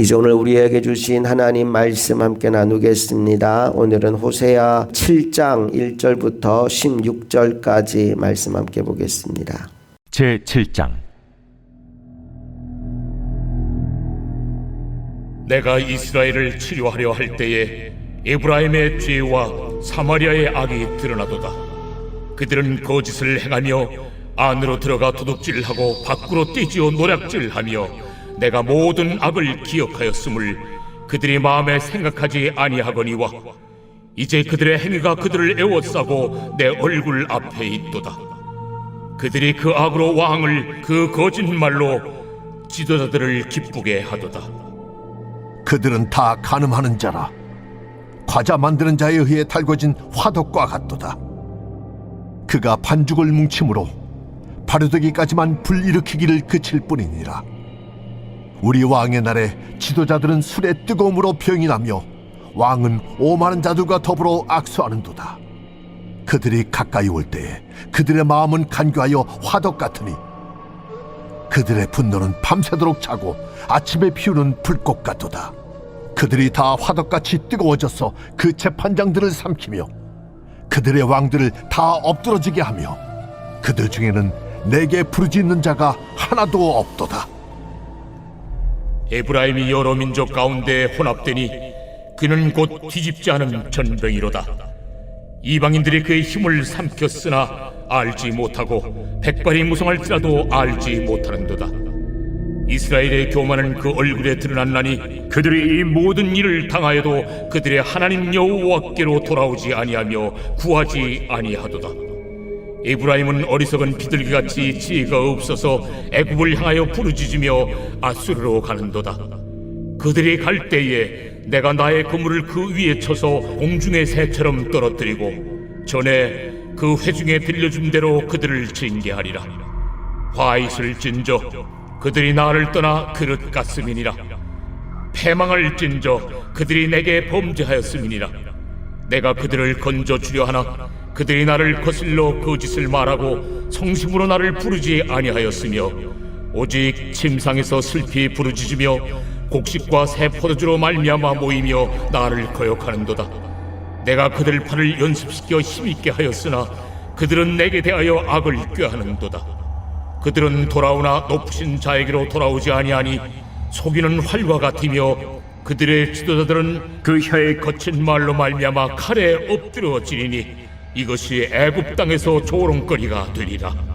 이제 오늘 우리에게 주신 하나님 말씀 함께 나누겠습니다. 오늘은 호세아 7장 1절부터 16절까지 말씀 함께 보겠습니다. 제 7장 내가 이스라엘을 치료하려 할 때에 에브라임의 죄와 사마리아의 악이 드러나도다. 그들은 거짓을 행하며 안으로 들어가 도둑질하고 밖으로 떼지어 노략질하며 내가 모든 악을 기억하였음을 그들이 마음에 생각하지 아니하거니와 이제 그들의 행위가 그들을 애워싸고 내 얼굴 앞에 있도다. 그들이 그 악으로 왕을 그 거짓말로 지도자들을 기쁘게 하도다. 그들은 다 가늠하는 자라 과자 만드는 자에 의해 달궈진 화덕과 같도다 그가 반죽을 뭉침으로 발효되기까지만 불 일으키기를 그칠 뿐이니라 우리 왕의 날에 지도자들은 술의 뜨거움으로 병이 나며 왕은 오만한 자들과 더불어 악수하는도다 그들이 가까이 올 때에 그들의 마음은 간교하여 화덕 같으니 그들의 분노는 밤새도록 차고 아침에 피우는 불꽃 같도다. 그들이 다 화덕같이 뜨거워져서 그 재판장들을 삼키며 그들의 왕들을 다 엎드러지게 하며 그들 중에는 내게 부르짖는 자가 하나도 없도다. 에브라임이 여러 민족 가운데 혼합되니 그는 곧 뒤집지 않은 전병이로다. 이방인들이 그의 힘을 삼켰으나 알지 못하고 백발이 무성할지라도 알지 못하는도다. 이스라엘의 교만은 그 얼굴에 드러났나니 그들이 이 모든 일을 당하여도 그들의 하나님 여호와께로 돌아오지 아니하며 구하지 아니하도다. 에브라임은 어리석은 비둘기같이 지혜가 없어서 애굽을 향하여 부르짖으며 아수르로 가는도다. 그들이 갈 때에 내가 나의 그물을 그 위에 쳐서 공중의 새처럼 떨어뜨리고 전에 그 회중에 들려준 대로 그들을 징계하리라. 화잇을 진저 그들이 나를 떠나 그릇 같음이니라. 패망을 진저 그들이 내게 범죄하였음이니라. 내가 그들을 건져 주려 하나 그들이 나를 거슬러 거짓을 말하고 성심으로 나를 부르지 아니하였으며 오직 침상에서 슬피 부르짖으며 곡식과 새 포도주로 말미암아 모이며 나를 거역하는도다. 내가 그들 팔을 연습시켜 힘있게 하였으나 그들은 내게 대하여 악을 꾀하는도다. 그들은 돌아오나 높으신 자에게로 돌아오지 아니하니 속이는 활과 같으며 그들의 지도자들은 그 혀의 거친 말로 말미암아 칼에 엎드러지리니 이것이 애굽 땅에서 조롱거리가 되리라.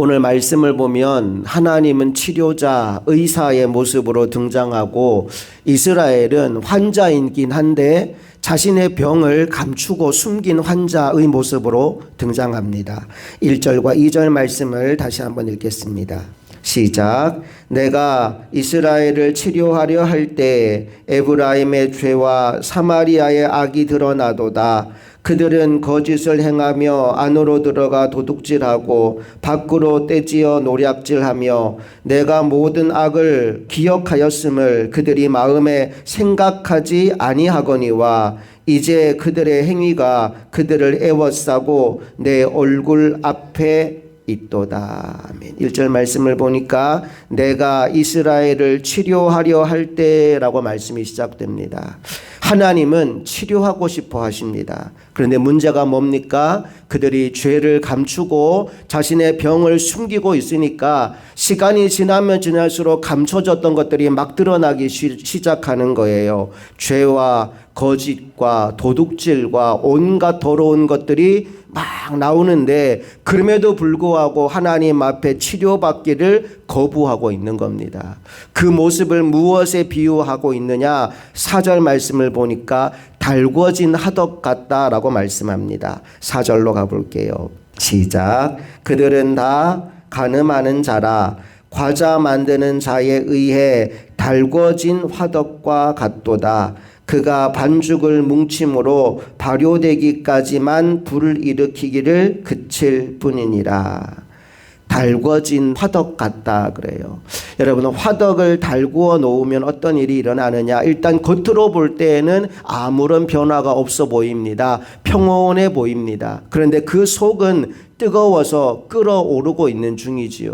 오늘 말씀을 보면 하나님은 치료자, 의사의 모습으로 등장하고 이스라엘은 환자이긴 한데 자신의 병을 감추고 숨긴 환자의 모습으로 등장합니다. 1절과 2절 말씀을 다시 한번 읽겠습니다. 시작. 내가 이스라엘을 치료하려 할 때 에브라임의 죄와 사마리아의 악이 드러나도다. 그들은 거짓을 행하며 안으로 들어가 도둑질하고 밖으로 떼지어 노략질하며 내가 모든 악을 기억하였음을 그들이 마음에 생각하지 아니하거니와 이제 그들의 행위가 그들을 애워싸고 내 얼굴 앞에 있도다. 아멘. 1절 말씀을 보니까 내가 이스라엘을 치료하려 할 때라고 말씀이 시작됩니다. 하나님은 치료하고 싶어 하십니다. 그런데 문제가 뭡니까? 그들이 죄를 감추고 자신의 병을 숨기고 있으니까 시간이 지나면 지날수록 감춰졌던 것들이 막 드러나기 시, 시작하는 거예요. 죄와 거짓과 도둑질과 온갖 더러운 것들이 막 나오는데 그럼에도 불구하고 하나님 앞에 치료받기를 거부하고 있는 겁니다. 그 모습을 무엇에 비유하고 있느냐? 사절 말씀을 보니까 달궈진 하덕 같다라고 말씀합니다. 사절로 가볼게요. 시작. 그들은 다 가늠하는 자라 과자 만드는 자에 의해 달궈진 화덕과 같도다. 그가 반죽을 뭉침으로 발효되기까지만 불을 일으키기를 그칠 뿐이니라. 달궈진 화덕 같다 그래요. 여러분 화덕을 달구어 놓으면 어떤 일이 일어나느냐? 일단 겉으로 볼 때에는 아무런 변화가 없어 보입니다. 평온해 보입니다. 그런데 그 속은 뜨거워서 끓어오르고 있는 중이지요.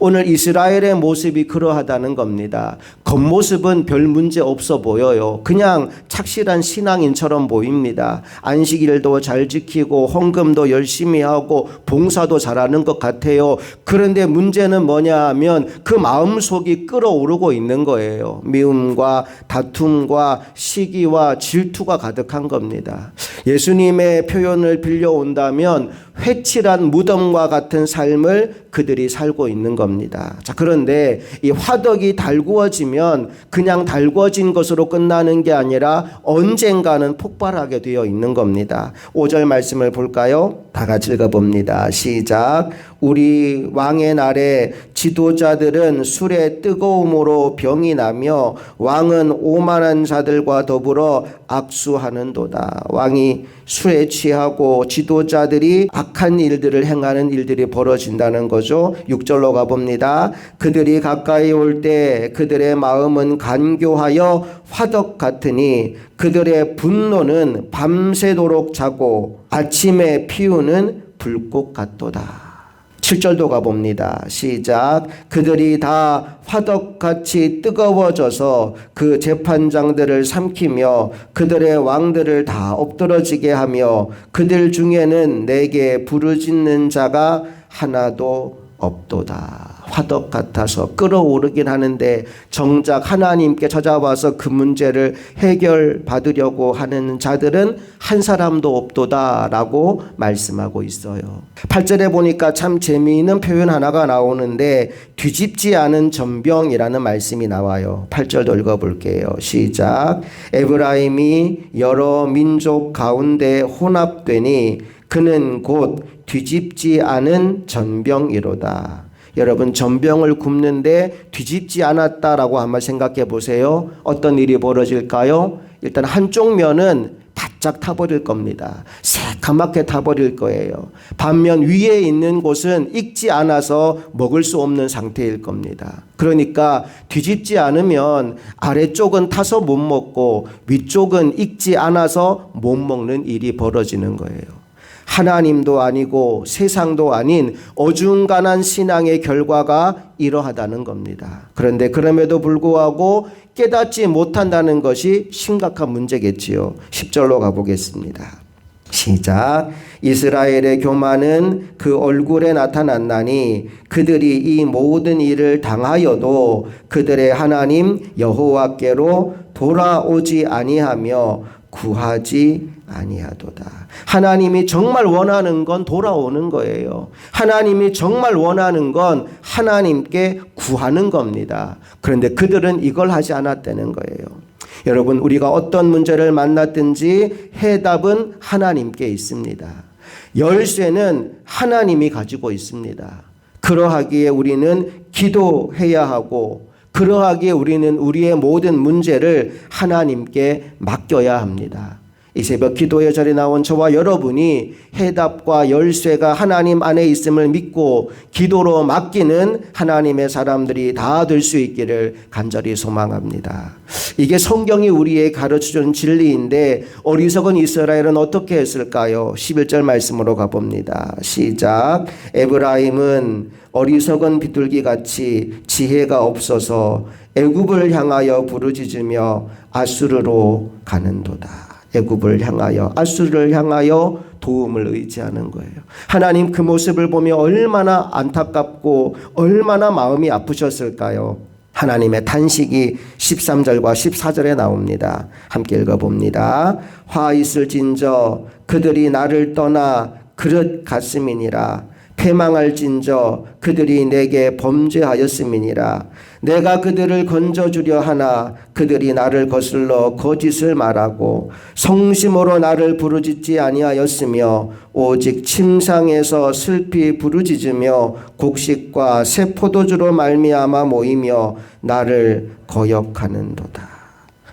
오늘 이스라엘의 모습이 그러하다는 겁니다. 겉모습은 별 문제 없어 보여요. 그냥 착실한 신앙인처럼 보입니다. 안식일도 잘 지키고 헌금도 열심히 하고 봉사도 잘하는 것 같아요. 그런데 문제는 뭐냐 하면 그 마음속이 끓어오르고 있는 거예요. 미움과 다툼과 시기와 질투가 가득한 겁니다. 예수님의 표현을 빌려온다면 회칠한 무덤과 같은 삶을 그들이 살고 있는 겁니다. 자, 그런데 이 화덕이 달구어지면 그냥 달구어진 것으로 끝나는 게 아니라 언젠가는 폭발하게 되어 있는 겁니다. 5절 말씀을 볼까요? 다 같이 읽어봅니다. 시작. 우리 왕의 날에 지도자들은 술의 뜨거움으로 병이 나며 왕은 오만한 자들과 더불어 악수하는도다. 왕이 술에 취하고 지도자들이 악한 일들을 행하는 일들이 벌어진다는 거죠. 6절로 가봅니다. 그들이 가까이 올 때 그들의 마음은 간교하여 화덕 같으니 그들의 분노는 밤새도록 자고 아침에 피우는 불꽃 같도다. 7절도 가봅니다. 시작. 그들이 다 화덕같이 뜨거워져서 그 재판장들을 삼키며 그들의 왕들을 다 엎드러지게 하며 그들 중에는 내게 부르짖는 자가 하나도 없도다. 화덕 같아서 끌어오르긴 하는데 정작 하나님께 찾아와서 그 문제를 해결받으려고 하는 자들은 한 사람도 없도다라고 말씀하고 있어요. 8절에 보니까 참 재미있는 표현 하나가 나오는데 뒤집지 않은 전병이라는 말씀이 나와요. 8절도 읽어볼게요. 시작. 에브라임이 여러 민족 가운데 혼합되니 그는 곧 뒤집지 않은 전병이로다. 여러분 전병을 굽는데 뒤집지 않았다라고 한번 생각해 보세요. 어떤 일이 벌어질까요? 일단 한쪽 면은 바짝 타버릴 겁니다. 새카맣게 타버릴 거예요. 반면 위에 있는 곳은 익지 않아서 먹을 수 없는 상태일 겁니다. 그러니까 뒤집지 않으면 아래쪽은 타서 못 먹고 위쪽은 익지 않아서 못 먹는 일이 벌어지는 거예요. 하나님도 아니고 세상도 아닌 어중간한 신앙의 결과가 이러하다는 겁니다. 그런데 그럼에도 불구하고 깨닫지 못한다는 것이 심각한 문제겠지요. 10절로 가보겠습니다. 시작. 이스라엘의 교만은 그 얼굴에 나타났나니 그들이 이 모든 일을 당하여도 그들의 하나님 여호와께로 돌아오지 아니하며 구하지 아니하도다. 하나님이 정말 원하는 건 돌아오는 거예요. 하나님이 정말 원하는 건 하나님께 구하는 겁니다. 그런데 그들은 이걸 하지 않았다는 거예요. 여러분, 우리가 어떤 문제를 만났든지 해답은 하나님께 있습니다. 열쇠는 하나님이 가지고 있습니다. 그러하기에 우리는 기도해야 하고 그러하기에 우리는 우리의 모든 문제를 하나님께 맡겨야 합니다. 이 새벽 기도의 자리에 나온 저와 여러분이 해답과 열쇠가 하나님 안에 있음을 믿고 기도로 맡기는 하나님의 사람들이 다 될 수 있기를 간절히 소망합니다. 이게 성경이 우리의 가르쳐준 진리인데 어리석은 이스라엘은 어떻게 했을까요? 11절 말씀으로 가봅니다. 시작. 에브라임은 어리석은 비둘기 같이 지혜가 없어서 애굽을 향하여 부르짖으며 아수르로 가는도다. 애굽을 향하여 아수르를 향하여 도움을 의지하는 거예요. 하나님 그 모습을 보며 얼마나 안타깝고 얼마나 마음이 아프셨을까요? 하나님의 탄식이 13절과 14절에 나옵니다. 함께 읽어 봅니다. 화 있을진저 그들이 나를 떠나 그릇 같음이니라 패망할진저 그들이 내게 범죄하였음이니라 내가 그들을 건져주려 하나 그들이 나를 거슬러 거짓을 말하고 성심으로 나를 부르짖지 아니하였으며 오직 침상에서 슬피 부르짖으며 곡식과 새 포도주로 말미암아 모이며 나를 거역하는도다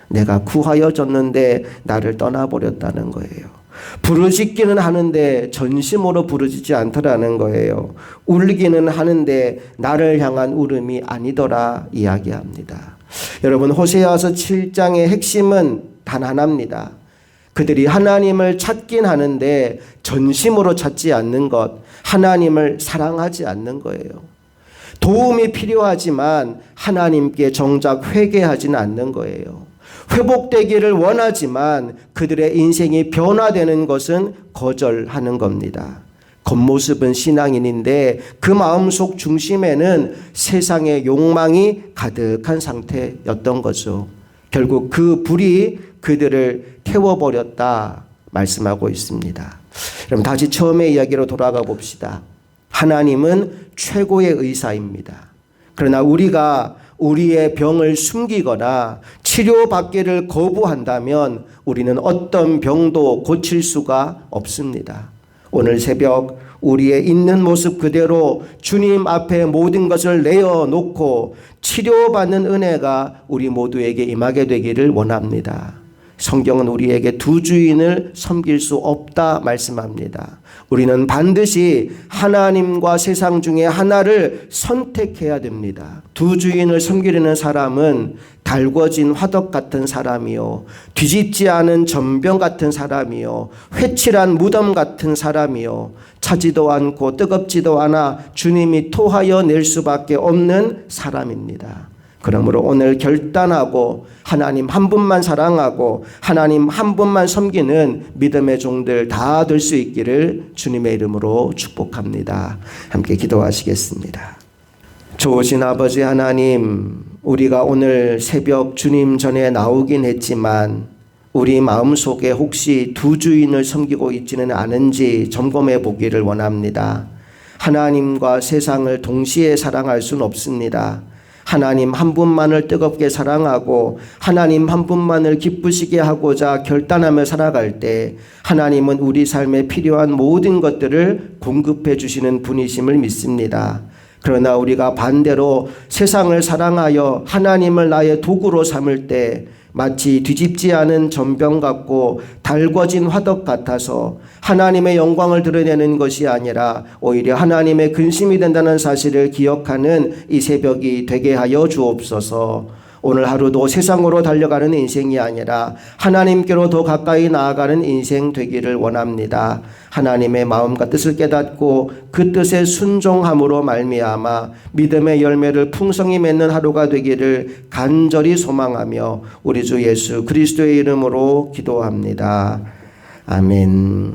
내가 구하여 졌는데 나를 떠나버렸다는 거예요. 부르짖기는 하는데 전심으로 부르짖지 않더라는 거예요. 울기는 하는데 나를 향한 울음이 아니더라 이야기합니다. 여러분 호세아서 7장의 핵심은 단 하나입니다. 그들이 하나님을 찾긴 하는데 전심으로 찾지 않는 것, 하나님을 사랑하지 않는 거예요. 도움이 필요하지만 하나님께 정작 회개하지는 않는 거예요. 회복되기를 원하지만 그들의 인생이 변화되는 것은 거절하는 겁니다. 겉모습은 신앙인인데 그 마음속 중심에는 세상의 욕망이 가득한 상태였던 거죠. 결국 그 불이 그들을 태워버렸다 말씀하고 있습니다. 그럼 다시 처음의 이야기로 돌아가 봅시다. 하나님은 최고의 의사입니다. 그러나 우리가 우리의 병을 숨기거나 치료받기를 거부한다면 우리는 어떤 병도 고칠 수가 없습니다. 오늘 새벽 우리의 있는 모습 그대로 주님 앞에 모든 것을 내어놓고 치료받는 은혜가 우리 모두에게 임하게 되기를 원합니다. 성경은 우리에게 두 주인을 섬길 수 없다 말씀합니다. 우리는 반드시 하나님과 세상 중에 하나를 선택해야 됩니다. 두 주인을 섬기려는 사람은 달궈진 화덕 같은 사람이요. 뒤집지 않은 전병 같은 사람이요. 회칠한 무덤 같은 사람이요. 차지도 않고 뜨겁지도 않아 주님이 토하여 낼 수밖에 없는 사람입니다. 그러므로 오늘 결단하고 하나님 한 분만 사랑하고 하나님 한 분만 섬기는 믿음의 종들 다 될 수 있기를 주님의 이름으로 축복합니다. 함께 기도하시겠습니다. 좋으신 아버지 하나님, 우리가 오늘 새벽 주님 전에 나오긴 했지만 우리 마음속에 혹시 두 주인을 섬기고 있지는 않은지 점검해 보기를 원합니다. 하나님과 세상을 동시에 사랑할 수는 없습니다. 하나님 한 분만을 뜨겁게 사랑하고 하나님 한 분만을 기쁘시게 하고자 결단하며 살아갈 때 하나님은 우리 삶에 필요한 모든 것들을 공급해 주시는 분이심을 믿습니다. 그러나 우리가 반대로 세상을 사랑하여 하나님을 나의 도구로 삼을 때 마치 뒤집지 않은 전병 같고 달궈진 화덕 같아서 하나님의 영광을 드러내는 것이 아니라 오히려 하나님의 근심이 된다는 사실을 기억하는 이 새벽이 되게 하여 주옵소서. 오늘 하루도 세상으로 달려가는 인생이 아니라 하나님께로 더 가까이 나아가는 인생 되기를 원합니다. 하나님의 마음과 뜻을 깨닫고 그 뜻에 순종함으로 말미암아 믿음의 열매를 풍성히 맺는 하루가 되기를 간절히 소망하며 우리 주 예수 그리스도의 이름으로 기도합니다. 아멘.